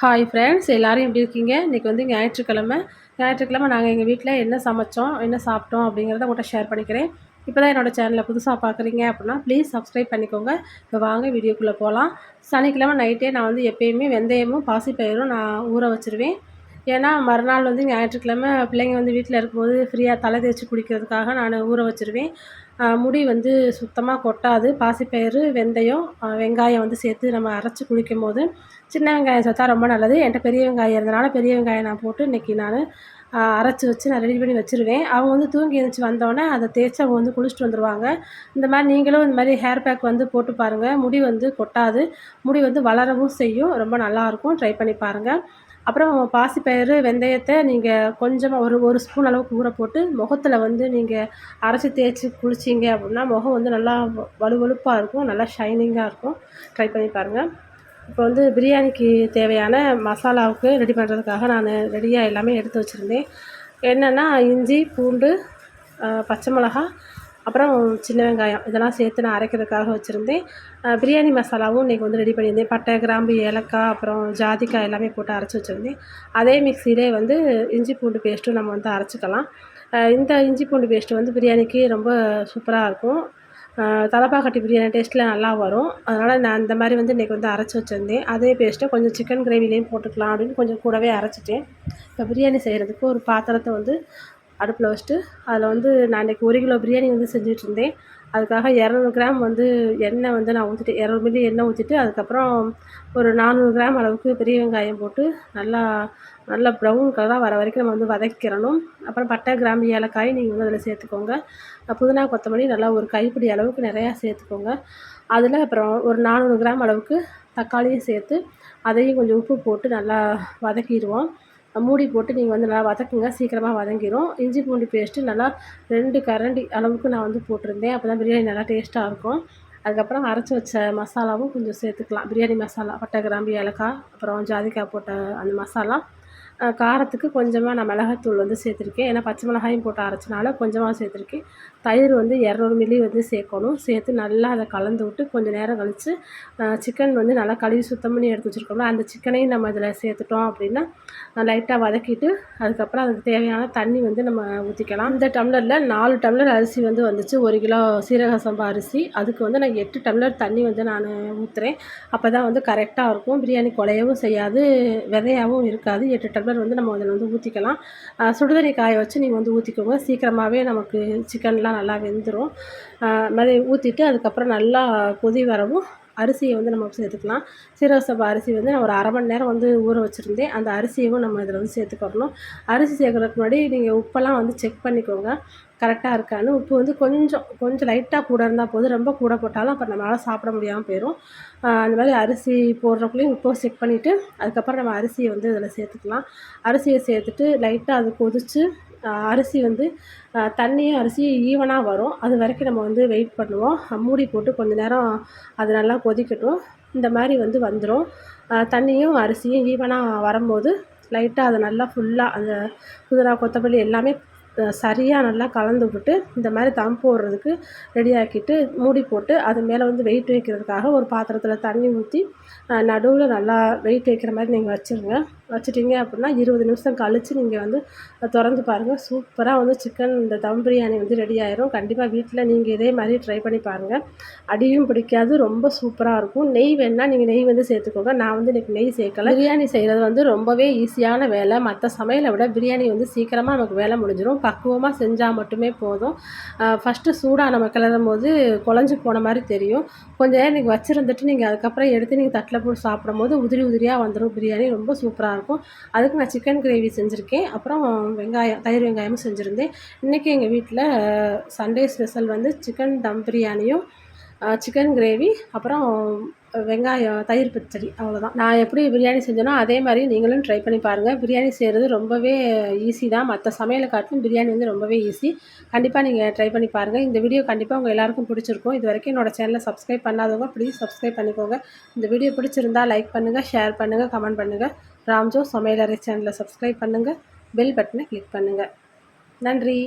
Hi friends எல்லோரும் எப்படி இருக்கீங்க? இன்றைக்கி வந்து ஞாயிற்றுக்கிழமை. ஞாயிற்றுக்கிழமை நாங்கள் எங்கள் வீட்டில் என்ன சமைச்சோம் என்ன சாப்பிட்டோம் அப்படிங்கிறத உங்கள்கிட்ட ஷேர் பண்ணிக்கிறேன். இப்போ தான் என்னோடய சேனலை புதுசாக பார்க்குறீங்க அப்படின்னா ப்ளீஸ் சப்ஸ்கிரைப் பண்ணிக்கோங்க. இப்போ வாங்க வீடியோக்குள்ளே போகலாம் சனிக்கிழமை நைட்டே நான் வந்து எப்போயுமே வெந்தயமும் பாசிப்பயிரும் நான் ஊற வச்சுருவேன். ஏன்னா மறுநாள் வந்து ஞாயிற்றுக்கிழமை பிள்ளைங்க வந்து வீட்டில் இருக்கும்போது ஃப்ரீயாக தலை தேய்ச்சி குளிக்கிறதுக்காக நான் ஊற வச்சுருவேன். முடி வந்து சுத்தமாக கொட்டாது. பாசிப்பயிறு வெந்தயம் வெங்காயம் வந்து சேர்த்து நம்ம அரைச்சி குளிக்கும் போது சின்ன வெங்காயம் சேர்த்தா ரொம்ப நல்லது. என்கிட்ட பெரிய வெங்காயம் இருந்தனால பெரிய வெங்காயம் நான் போட்டு இன்றைக்கி நான் அரைச்சி வச்சு நான் ரெடி பண்ணி வச்சுருவேன். அவங்க வந்து தூங்கி எழுந்துச்சு வந்தோடனே அதை தேய்ச்சி அவங்க வந்து குளிச்சுட்டு வந்துடுவாங்க இந்த மாதிரி நீங்களும் இந்த மாதிரி ஹேர் பேக் வந்து போட்டு பாருங்கள் முடி வந்து கொட்டாது. முடி வந்து வளரவும் செய்யும். ரொம்ப நல்லாயிருக்கும் ட்ரை பண்ணி பாருங்கள் அப்புறம் பாசிப்பயிறு வெந்தயத்தை நீங்கள் கொஞ்சமாக ஒரு ஒரு ஸ்பூன் அளவுக்கு ஊற போட்டு முகத்தில் வந்து நீங்கள் அரைச்சி தேய்ச்சி குளிச்சிங்க அப்படின்னா முகம் வந்து நல்லா வலுவலுப்பாக இருக்கும் நல்லா ஷைனிங்காக இருக்கும். ட்ரை பண்ணி பாருங்கள் இப்போ வந்து பிரியாணிக்கு தேவையான மசாலாவுக்கு ரெடி பண்ணுறதுக்காக நான் ரெடியாக எல்லாமே எடுத்து வச்சுருந்தேன். என்னென்னா இஞ்சி பூண்டு பச்சை மிளகா அப்புறம் சின்ன வெங்காயம் இதெல்லாம் சேர்த்து நான் அரைக்கிறதுக்காக வச்சுருந்தேன். பிரியாணி மசாலாவும் இன்றைக்கி வந்து ரெடி பண்ணியிருந்தேன். பட்டை கிராம்பு ஏலக்காய் அப்புறம் ஜாதிக்காய் எல்லாமே போட்டு அரைச்சி வச்சுருந்தேன். அதே மிக்சியிலே வந்து இஞ்சி பூண்டு பேஸ்ட்டும் நம்ம வந்து அரைச்சிக்கலாம். இந்த இஞ்சி பூண்டு பேஸ்ட்டு வந்து பிரியாணிக்கு ரொம்ப சூப்பராக இருக்கும். தலப்பாக்கட்டி பிரியாணி டேஸ்ட்டில் நல்லா வரும். அதனால் நான் இந்த மாதிரி வந்து இன்றைக்கி வந்து அரைச்சி வச்சுருந்தேன். அதே பேஸ்ட்டை கொஞ்சம் சிக்கன் கிரேவிலையும் போட்டுக்கலாம் அப்படின்னு கொஞ்சம் கூடவே அரைச்சிட்டேன். இப்போ பிரியாணி செய்கிறதுக்கு ஒரு பாத்திரத்தை வந்து அடுப்பில் வச்சுட்டு அதில் வந்து நான் இன்றைக்கி ஒரு கிலோ பிரியாணி வந்து செஞ்சிட்ருந்தேன். அதுக்காக இரநூறு கிராம் வந்து எண்ணெய் வந்து நான் ஊற்றிட்டு இரநூறு மில்லி எண்ணெய் ஊற்றிட்டு அதுக்கப்புறம் ஒரு நானூறு கிராம் அளவுக்கு பெரிய வெங்காயம் போட்டு நல்லா நல்லா ப்ரௌன் கலராக வர வரைக்கும் நம்ம வந்து வதக்கிறணும் அப்புறம் பட்டை கிராம்பு ஏலக்காய் நீங்கள் வந்து அதில் சேர்த்துக்கோங்க. புதினா கொத்தமல்லி நல்லா ஒரு கைப்பிடி அளவுக்கு நிறையா சேர்த்துக்கோங்க. அதில் அப்புறம் ஒரு நானூறு கிராம் அளவுக்கு தக்காளியும் சேர்த்து அதையும் கொஞ்சம் உப்பு போட்டு நல்லா வதக்கிடுவோம். மூடி போட்டு நீங்கள் வந்து நல்லா வதக்குங்க. சீக்கிரமாக வதங்கிடும் இஞ்சி பூண்டு பேஸ்ட்டு நல்லா ரெண்டு கரண்டி அளவுக்கு நான் வந்து போட்டிருந்தேன். அப்போ தான் பிரியாணி நல்லா டேஸ்ட்டாக இருக்கும். அதுக்கப்புறம் அரைச்சி வச்ச மசாலாவும் கொஞ்சம் சேர்த்துக்கலாம். பிரியாணி மசாலா பட்டை கிராம்பு ஏலக்காய் அப்புறம் ஜாதிக்காய் போட்ட அந்த மசாலா. காரத்துக்கு கொஞ்சமாக நான் மிளகாத்தூள் வந்து சேர்த்துருக்கேன். ஏன்னா பச்சை மிளகாயும் போட்டு அரைச்சனால கொஞ்சமாக சேர்த்துருக்கேன். தயிர் வந்து இரநூறு மில்லி வந்து சேர்க்கணும். சேர்த்து நல்லா அதை கலந்து விட்டு கொஞ்சம் நேரம் கழித்து சிக்கன் வந்து நல்லா கழுவி சுத்தம் பண்ணி எடுத்து வச்சுருக்கோம்ல அந்த சிக்கனையும் நம்ம இதில் சேர்த்துட்டோம் அப்படின்னா லைட்டாக வதக்கிட்டு அதுக்கப்புறம் அதுக்கு தேவையான தண்ணி வந்து நம்ம ஊற்றிக்கலாம் இந்த டம்ளரில் நாலு டம்ளர் அரிசி வந்து வந்துச்சு. ஒரு கிலோ சீரக சம்பா அரிசி. அதுக்கு வந்து நான் எட்டு டம்ளர் தண்ணி வந்து நான் ஊற்றுறேன் அப்போ தான் வந்து கரெக்டாக இருக்கும். பிரியாணி குலையவும் செய்யாது விதையாகவும் இருக்காது. எட்டு டம்ளர் டம்ளர் வந்து நம்ம அதில் வந்து ஊற்றிக்கலாம் சுடுதண்ணி காய வச்சு நீங்கள் வந்து ஊற்றிக்கோங்க சீக்கிரமாகவே நமக்கு சிக்கன்லாம் நல்லா வெந்துடும் மாதிரி ஊற்றிட்டு அதுக்கப்புறம் நல்லா கொதி வரவும் அரிசியை வந்து நம்ம சேர்த்துக்கலாம். சீரக சம்பா அரிசி வந்து நான் ஒரு அரை மணி நேரம் வந்து ஊற வச்சுருந்தேன். அந்த அரிசியவும் நம்ம இதில் வந்து சேர்த்துக்கணும் அரிசி சேர்க்குறதுக்கு முன்னாடி நீங்கள் உப்பெல்லாம் வந்து செக் பண்ணிக்கோங்க. கரெக்டாக இருக்கான்னு. உப்பு வந்து கொஞ்சம் கொஞ்சம் லைட்டாக கூட இருந்தால் போதும். ரொம்ப கூட போட்டாலும் அப்புறம் நம்மளால் சாப்பிட முடியாமல் போயிடும் அந்த மாதிரி அரிசி போடுறக்குள்ளேயும் உப்பை செக் பண்ணிவிட்டு அதுக்கப்புறம் நம்ம அரிசியை வந்து இதில் சேர்த்துக்கலாம். அரிசியை சேர்த்துட்டு லைட்டாக அது கொதித்து அரிசி வந்து தண்ணியும் அரிசியும் ஈவனாக வரும். அது வரைக்கும் நம்ம வந்து வெயிட் பண்ணுவோம். மூடி போட்டு கொஞ்ச நேரம் அது நல்லா கொதிக்கட்டும். இந்த மாதிரி வந்து வந்துடும் தண்ணியும் அரிசியும் ஈவனாக வரும்போது லைட்டாக அதை நல்லா ஃபுல்லாக அந்த புதினா கொத்தமல்லி எல்லாமே சரியாக நல்லா கலந்து விட்டுட்டு இந்த மாதிரி தம் போடுறதுக்கு ரெடி ஆக்கிட்டு மூடி போட்டு அது மேலே வந்து வெயிட் வைக்கிறதுக்காக ஒரு பாத்திரத்தில் தண்ணி ஊற்றி நடுவில் நல்லா வெயிட் வைக்கிற மாதிரி நீங்கள் வச்சுருங்க. வச்சுட்டிங்க அப்படின்னா இருபது நிமிஷம் கழித்து நீங்கள் வந்து திறந்து பாருங்கள் சூப்பராக வந்து சிக்கன் இந்த தம் பிரியாணி வந்து ரெடி ஆயிரும். கண்டிப்பாக வீட்டில் நீங்கள் இதே மாதிரி ட்ரை பண்ணி பாருங்கள் அடியும் பிடிக்காது ரொம்ப சூப்பராக இருக்கும். நெய் வேணால் நீங்கள் நெய் வந்து சேர்த்துக்கோங்க. நான் வந்து இன்றைக்கி நெய் சேர்க்கலை. பிரியாணி செய்கிறது வந்து ரொம்பவே ஈஸியான வேலை. மற்ற சமையலை விட பிரியாணி வந்து சீக்கிரமாக நமக்கு வேலை முடிஞ்சிடும் பக்குவமாக செஞ்சால் மட்டுமே போதும். ஃபஸ்ட்டு சூடாக நம்ம கிளறும் போது குழஞ்சி போன மாதிரி தெரியும். கொஞ்சம் நேரம் நீங்கள் வச்சுருந்துட்டு நீங்கள் அதுக்கப்புறம் எடுத்து நீங்கள் தட்டில் போட்டு சாப்பிடும் போது உதிரி உதிரியாக வந்துடும் பிரியாணி ரொம்ப சூப்பராக இருக்கும். அதுக்கு நான் சிக்கன் கிரேவி செஞ்சுருக்கேன். அப்புறம் வெங்காயம் தயிர் வெங்காயமும் செஞ்சுருந்தேன். இன்றைக்கி எங்கள் வீட்டில் சண்டே ஸ்பெஷல் வந்து சிக்கன் தம் பிரியாணியும் சிக்கன் கிரேவி அப்புறம் வெங்காயம் தயிர் பச்சடி அவ்வளோதான் நான் எப்படி பிரியாணி செஞ்சேனோ அதே மாதிரி நீங்களும் ட்ரை பண்ணி பாருங்கள் பிரியாணி செய்கிறது ரொம்பவே ஈஸி தான். மற்ற சமையலை காட்டிலும் பிரியாணி வந்து ரொம்பவே ஈஸி கண்டிப்பாக நீங்கள் ட்ரை பண்ணி பாருங்கள் இந்த வீடியோ கண்டிப்பாக உங்கள் எல்லாருக்கும் பிடிச்சிருக்கும். இது வரைக்கும் என்னோடய சேனலை சப்ஸ்கிரைப் பண்ணாதவங்க ப்ளீஸ் சப்ஸ்கிரைப் பண்ணிக்கோங்க. இந்த வீடியோ பிடிச்சிருந்தா லைக் பண்ணுங்கள் ஷேர் பண்ணுங்கள் கமெண்ட் பண்ணுங்கள் ராம்ஜோ சமையலறை சேனலை சப்ஸ்கிரைப் பண்ணுங்கள் பெல் பட்டனை கிளிக் பண்ணுங்கள் நன்றி.